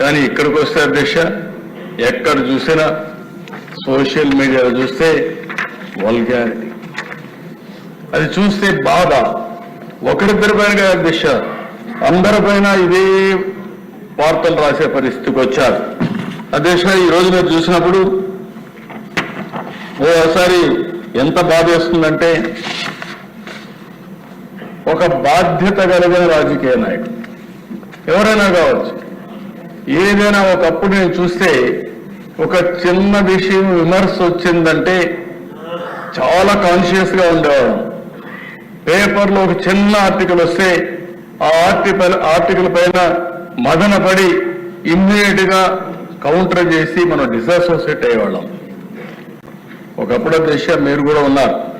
కానీ ఇక్కడికి వస్తే అధ్యక్ష ఎక్కడ చూసినా సోషల్ మీడియాలో చూస్తే వల్గారిటీ. అది చూస్తే బాధ. ఒకరిద్దరి పైన కాదు అధ్యక్ష అందరిపైన ఇదే వార్తలు రాసే పరిస్థితికి వచ్చారు. అధ్యక్ష ఈ రోజు మీరు చూసినప్పుడు ఓసారి ఎంత బాధ వేస్తుందంటే ఒక బాధ్యత కలిగిన రాజకీయ నాయకుడు. ఎవరైనా కావచ్చు. ఏదైనా ఒకప్పుడు నేను చూస్తే ఒక చిన్న విషయం విమర్శ వచ్చిందంటే చాలా కాన్షియస్గా ఉండేవాళ్ళం. పేపర్లో ఒక చిన్న ఆర్టికల్ వస్తే ఆ ఆర్టికల్ ఆర్టికల్ పైన మదన పడి ఇమ్మీడియట్గా కౌంటర్ చేసి మనం డిసోసియేట్ అయ్యేవాళ్ళం. ఒకప్పుడు దిశ మీరు కూడా ఉన్నారు.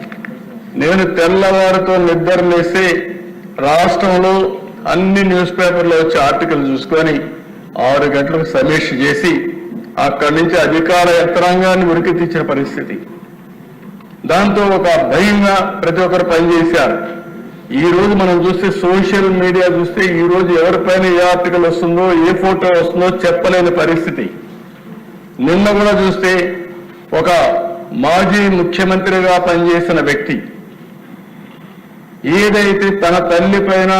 నేను తెల్లవారితో నిద్ర రాష్ట్రంలో అన్ని న్యూస్ పేపర్లో వచ్చే ఆర్టికల్ చూసుకొని ఆరు గంటలకు సమీక్ష చేసి అక్కడి నుంచి అధికార యంత్రాంగాన్ని ఉరికి తెచ్చిన పరిస్థితి. దాంతో ఒక భయంగా ప్రతి ఒక్కరు పనిచేశారు. ఈ రోజు మనం చూస్తే సోషల్ మీడియా చూస్తే ఈ రోజు ఎవరిపైన ఏ ఆర్టికల్ వస్తుందో ఏ ఫోటో వస్తుందో చెప్పలేని పరిస్థితి. నిన్న కూడా చూస్తే ఒక మాజీ ముఖ్యమంత్రిగా పనిచేసిన వ్యక్తి ఏదైతే తన తల్లి పైన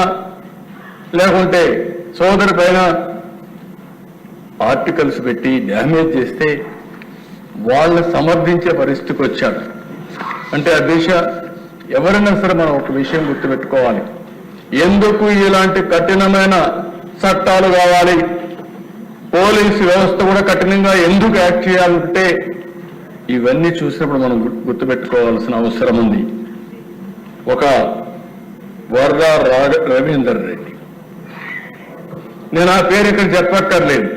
లేకుంటే సోదరి పైన ఆర్టికల్స్ పెట్టి డ్యామేజ్ చేస్తే వాళ్ళని సమర్థించే పరిస్థితికి వచ్చాడు. అంటే ఆ దిశ ఎవరైనా సరే మనం ఒక విషయం గుర్తుపెట్టుకోవాలి. ఎందుకు ఇలాంటి కఠినమైన చట్టాలు కావాలి? పోలీసు వ్యవస్థ కూడా కఠినంగా ఎందుకు యాక్ట్ చేయాలంటే ఇవన్నీ చూసినప్పుడు మనం గుర్తుపెట్టుకోవాల్సిన అవసరం ఉంది. ఒక వరద రాగ రవీందర్ రెడ్డి. నేను ఆ పేరు ఇక్కడ చెప్పక్కర్లేదు.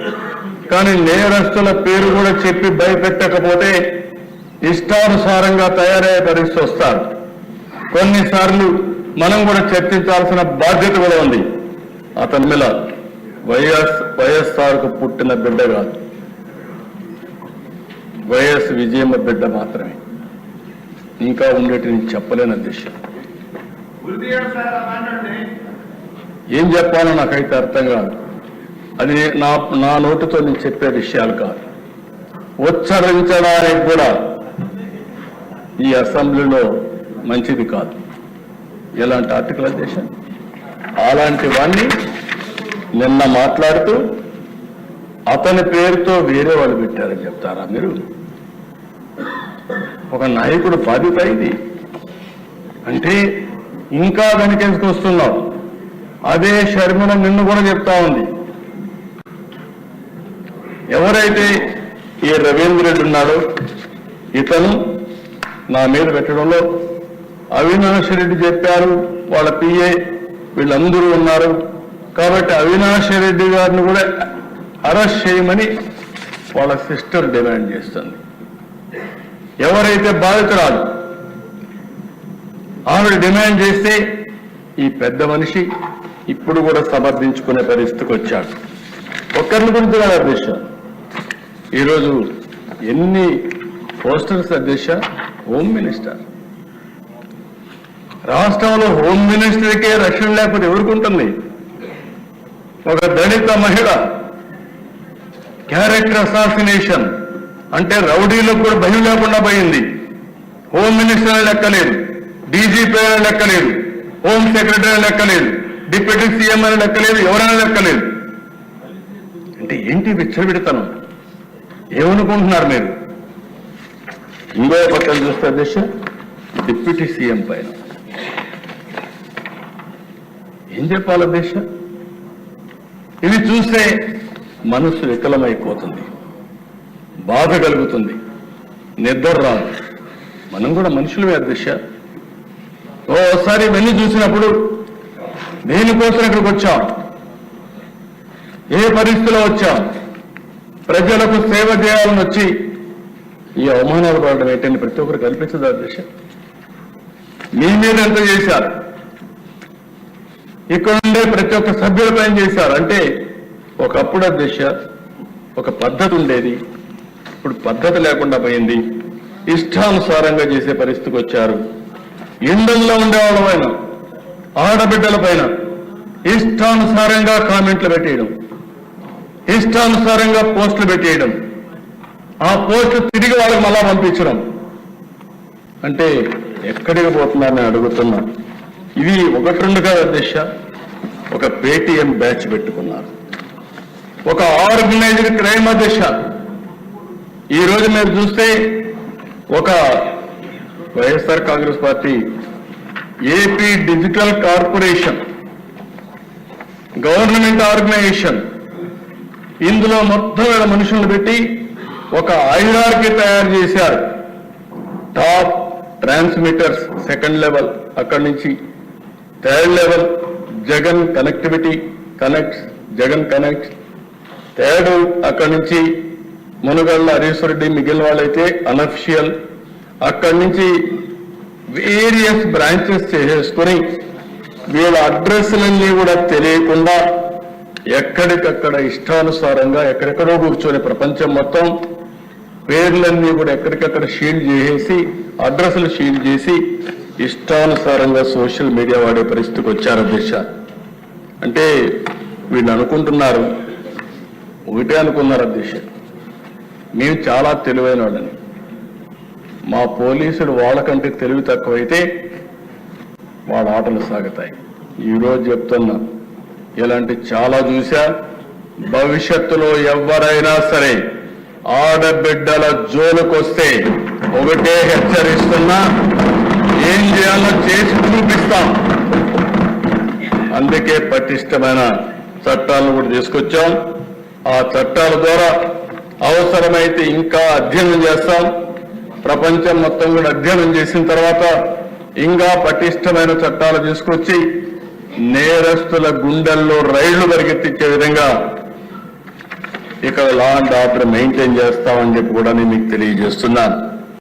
కానీ నేరస్తుల పేరు కూడా చెప్పి భయపెట్టకపోతే ఇష్టానుసారంగా తయారయ్యే పరిస్థితి వస్తారు కొన్నిసార్లు మనం కూడా చర్చించాల్సిన బాధ్యత కూడా ఉంది. అతని మీద వైఎస్ వైఎస్ఆర్కు పుట్టిన బిడ్డ కాదు. వైఎస్ విజయమ్మ బిడ్డ మాత్రమే. ఇంకా ఉండేటి నేను చెప్పలేను అధ్యక్ష ఏం చెప్పాలో నాకైతే అర్థం కాదు. అది నా నా నోటితో నేను చెప్పే విషయాలు కాదు. ఉచ్చరించడానికి కూడా ఈ అసెంబ్లీలో మంచిది కాదు. ఎలాంటి ఆర్టికలైజేషన్ అధ్యక్ష అలాంటివన్నీ నిన్న మాట్లాడుతూ అతని పేరుతో వేరే వాళ్ళు పెట్టారని చెప్తారా మీరు? ఒక నాయకుడు బాధ్యత ఇది. అంటే ఇంకా వెనకేసుకొస్తున్నావు అదే షర్మిల నిన్ను కూడా చెప్తా ఉంది. ఎవరైతే ఈ రవీంద్ర రెడ్డి ఉన్నాడో ఇతను నా మీద పెట్టడంలో అవినాష్ రెడ్డి చెప్పారు వాళ్ళ పిఏ వీళ్ళందరూ ఉన్నారు. కాబట్టి అవినాష్ రెడ్డి గారిని కూడా అరెస్ట్ చేయమని వాళ్ళ సిస్టర్ డిమాండ్ చేస్తుంది. ఎవరైతే బాధితురాలు ఆవిడ డిమాండ్ చేస్తే ఈ పెద్ద మనిషి ఇప్పుడు కూడా సమర్థించుకునే పరిస్థితికి వచ్చాడు. ఒక్కరిని గురించి కాదు అధ్యక్ష ఈరోజు ఎన్ని పోస్టర్స్ అధ్యక్ష? హోమ్ మినిస్టర్ రాష్ట్రంలో హోమ్ మినిస్టర్కే రక్షణ లేకపోతే ఎవరికి ఉంటుంది? ఒక దళిత మహిళ. క్యారెక్టర్ అసాసినేషన్ అంటే రౌడీలకు కూడా భయం లేకుండా పోయింది. హోమ్ మినిస్టర్ అని లెక్కలేదు. డీజీపీ అని లెక్కలేదు. హోమ్ సెక్రటరీ అని లెక్కలేదు. డిప్యూటీ సీఎం అని లెక్కలేదు. ఎవరైనా లెక్కలేదు. అంటే ఏంటి విచ్చలవిడతనం? ఏమనుకుంటున్నారు మీరు? ఇంకో పక్కన చూస్తే అధ్యక్ష డిప్యూటీ సీఎం పైన. ఏం చెప్పాలి అధ్యక్ష ఇది చూస్తే మనసు వికలమైపోతుంది. బాధ కలుగుతుంది. నిద్ర రాదు. మనం కూడా మనుషులమే అధ్యక్ష ఓసారి ఇవన్నీ చూసినప్పుడు దేనికోసం ఇక్కడికి వచ్చాం? ఏ పరిస్థితిలో వచ్చాం? ప్రజలకు సేవ చేయాలని వచ్చి ఈ అవమానాలు పడడం ఏంటని ప్రతి ఒక్కరు కల్పించదు అధ్యక్ష మీ మీద ఎంత చేశారు? ఇక్కడ ఉండే ప్రతి ఒక్క సభ్యులపై చేశారు? అంటే ఒకప్పుడు అధ్యక్ష ఒక పద్ధతి ఉండేది. ఇప్పుడు పద్ధతి లేకుండా పోయింది. ఇష్టానుసారంగా చేసే పరిస్థితికి వచ్చారు. ఇండల్లో ఉండేవాళ్ళ పైన ఆడబిడ్డల పైన ఇష్టానుసారంగా కామెంట్లు పెట్టేయడం. ఇష్టానుసారంగా పోస్టులు పెట్టేయడం. ఆ పోస్టులు తిరిగి వాళ్ళకి మళ్ళా పంపించడం. అంటే ఎక్కడికి పోతున్నారని అడుగుతున్నా. ఇది ఒకటి రెండు కాదు ఒక పేటిఎం బ్యాచ్ పెట్టుకున్నారు. ఒక ఆర్గనైజ్డ్ క్రైమ్ దిశ ఈ రోజు మీరు చూస్తే ఒక YSR Congress party AP digital corporation government organisation ఇందులో మొత్తం వేల మనుషులను పెట్టి ఒక ఐఆర్కి తయారు చేశారు. టాప్ ట్రాన్స్మిటర్స్ సెకండ్ లెవెల్ అక్కడి నుంచి. Third level Jagan connectivity connect Jagan connect third అక్కడి నుంచి మునుగళ్ళ హరీశ్వర రెడ్డి మిగిలిన వాళ్ళైతే అనఫిషియల్ అక్కడి నుంచి వేరియస్ బ్రాంచెస్ చేసేసుకొని వీళ్ళ అడ్రస్లన్నీ కూడా తెలియకుండా ఎక్కడికక్కడ ఇష్టానుసారంగా ఎక్కడెక్కడో కూర్చొని ప్రపంచం మొత్తం పేర్లన్నీ కూడా ఎక్కడికక్కడ షీల్డ్ చేసేసి అడ్రస్లు షీల్డ్ చేసి ఇష్టానుసారంగా సోషల్ మీడియా వాడే పరిస్థితికి వచ్చారు అధ్యక్ష. అంటే వీళ్ళు అనుకుంటున్నారు. ఒకటే అనుకున్నారు అధ్యక్ష. మేము చాలా తెలివైన వాళ్ళని. మా పోలీసులు వాళ్ళకంటే తెలివి తక్కువైతే వాళ్ళ ఆటలు సాగుతాయి. ఈరోజు చెప్తున్నా. ఇలాంటి చాలా చూశా. భవిష్యత్తులో ఎవరైనా సరే ఆడబిడ్డల జోలుకొస్తే ఒకటే హెచ్చరిస్తున్నా ఏం చేయాలో చేసి చూపిస్తాం. అందుకే పటిష్టమైన చట్టాలను కూడా తీసుకొచ్చాం. ఆ చట్టాల ద్వారా అవసరమైతే ఇంకా అధ్యయనం చేస్తాం. ప్రపంచం మొత్తం కూడా అధ్యయనం చేసిన తర్వాత ఇంకా పటిష్టమైన చట్టాలు తీసుకొచ్చి నేరస్తుల గుండెల్లో రైళ్ళు పరిగెత్తించే విధంగా ఇక్కడ లా అండ్ ఆర్డర్ మెయింటైన్ చేస్తామని చెప్పి కూడా నేను మీకు తెలియజేస్తున్నాను.